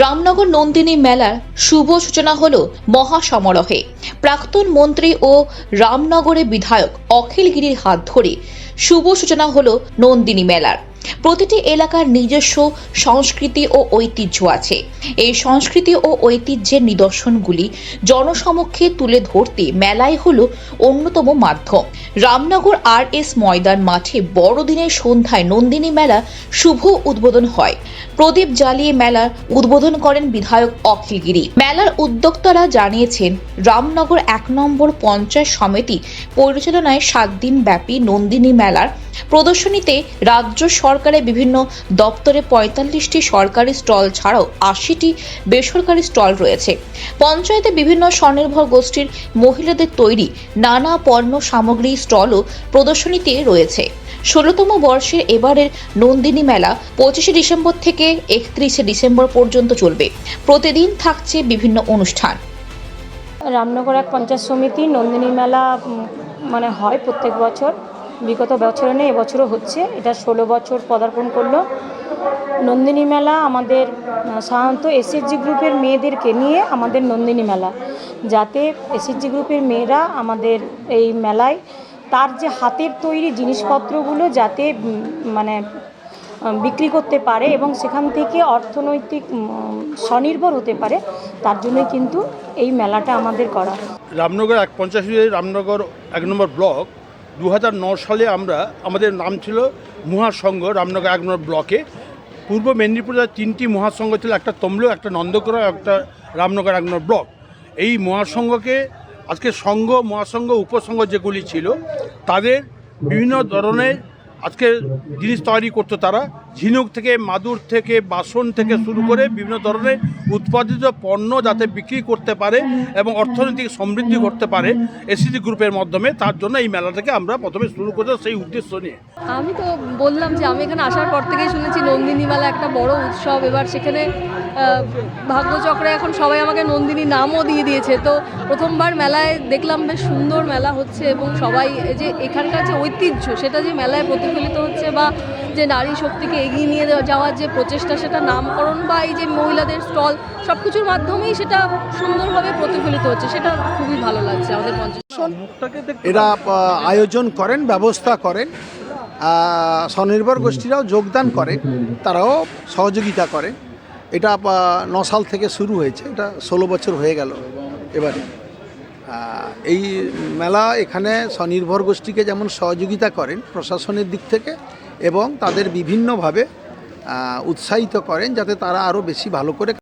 রামনগর নন্দিনী মেলার শুভ সূচনা হল মহাসমারোহে। প্রাক্তন মন্ত্রী ও রামনগরের বিধায়ক অখিল গিরির হাত ধরে শুভ সূচনা হল নন্দিনী মেলার। প্রতিটি এলাকার নিজস্ব সংস্কৃতি ও ঐতিহ্য আছে। এই সংস্কৃতি ও ঐতিহ্যের নিদর্শনগুলি জনসমক্ষে তুলে ধরতে মেলাই হল অন্যতম মাধ্যম। রামনগর আর এস ময়দান মাঠে বড়দিনের সন্ধ্যায় নন্দিনী মেলা শুভ উদ্বোধন হয়। প্রদীপ জ্বালিয়ে মেলার উদ্বোধন করেন বিধায়ক অখিল গিরি। মেলার উদ্যোক্তারা জানিয়েছেন, রামনগর এক নম্বর পঞ্চায়েত সমিতি পরিচালনায় সাত দিন ব্যাপী নন্দিনী মেলার প্রদর্শনীতে রাজ্য সরকারের বিভিন্ন দপ্তরে পঁয়তাল্লিশটি সরকারি স্টল ছাড়াও আশিটি বেসরকারি স্টল রয়েছে। পঞ্চায়েতে বিভিন্ন স্বনির্ভর গোষ্ঠীর মহিলাদের তৈরি নানা পণ্য সামগ্রী স্টলও প্রদর্শনীতে রয়েছে। ষোলোতম বর্ষের এবারের নন্দিনী মেলা পঁচিশে ডিসেম্বর থেকে একত্রিশে ডিসেম্বর পর্যন্ত চলবে। প্রতিদিন থাকছে বিভিন্ন অনুষ্ঠান। রামনগর এক পঞ্চায়েত সমিতি নন্দিনী মেলা মানে হয় প্রত্যেক বছর। বিগত বছরে নেই এবছরও হচ্ছে। এটা ষোলো বছর পদার্পণ করল। নন্দিনী মেলা আমাদের সাধারণত এসএসজি গ্রুপের মেয়েদেরকে নিয়ে আমাদের নন্দিনী মেলা। যাতে এসএসজি গ্রুপের মেয়েরা আমাদের এই মেলায় তার যে হাতের তৈরি জিনিসপত্রগুলো যাতে মানে বিক্রি করতে পারে এবং সেখান থেকে অর্থনৈতিক স্বনির্ভর হতে পারে, তার জন্যই কিন্তু এই মেলাটা আমাদের করা। রামনগর এক পঞ্চাশ রামনগর এক নম্বর ব্লক দু সালে আমরা, আমাদের নাম ছিল মহাসংঘ রামনগর এক ব্লকে। পূর্ব মেদিনীপুরে তিনটি মহাসংঘ ছিল, একটা তমলু একটা নন্দকর একটা রামনগর এক ব্লক। এই মহাসংঘকে, আজকে সংঘ, মহাসংঘ, উপসংঘ যেগুলি ছিল, তাদের বিভিন্ন ধরনের আজকে জিনিস তৈরি করতো তারা। ঝিনুক থেকে, মাদুর থেকে, বাসন থেকে শুরু করে বিভিন্ন ধরনের উৎপাদিত পণ্য যাতে বিক্রি করতে পারে এবং অর্থনৈতিক সমৃদ্ধি করতে পারে এসিডি গ্রুপের মাধ্যমে, তার জন্য এই মেলাটাকে আমরা প্রথমে শুরু করতে সেই উদ্দেশ্য নিয়ে। আমি তো বললাম যে আমি এখানে আসার পর থেকেই শুনেছি নন্দিনী মেলা একটা বড় উৎসব। এবার সেখানে ভাগ্যচক্রে এখন সবাই আমাকে নন্দিনী নামও দিয়ে দিয়েছে। তো প্রথমবার মেলায় দেখলাম বেশ সুন্দর মেলা হচ্ছে এবং সবাই যে এখানকার যে ঐতিহ্য, সেটা যে মেলায় প্রতিফলিত হচ্ছে বা যে নারী শক্তিকে এগিয়ে নিয়ে যাওয়ার যে প্রচেষ্টা সেটা নামকরণ বা এই যে মহিলাদের স্টল সব কিছুর মাধ্যমেই সেটা সুন্দরভাবে প্রতিফলিত হচ্ছে। সেটা খুবই ভালো লাগছে আমাদের পঞ্চাশ এরা আয়োজন করেন ব্যবস্থা করেন। স্বনির্ভর গোষ্ঠীরাও যোগদান করেন তারাও সহযোগিতা করেন এটা ন সাল থেকে শুরু হয়েছে এটা ষোলো বছর হয়ে গেল এবারে। এই মেলা এখানে স্বনির্ভর গোষ্ঠীকে যেমন সহযোগিতা করেন প্রশাসনের দিক থেকে এবং তাদের বিভিন্নভাবে উৎসাহিত করেন যাতে তারা আরও বেশি ভালো করে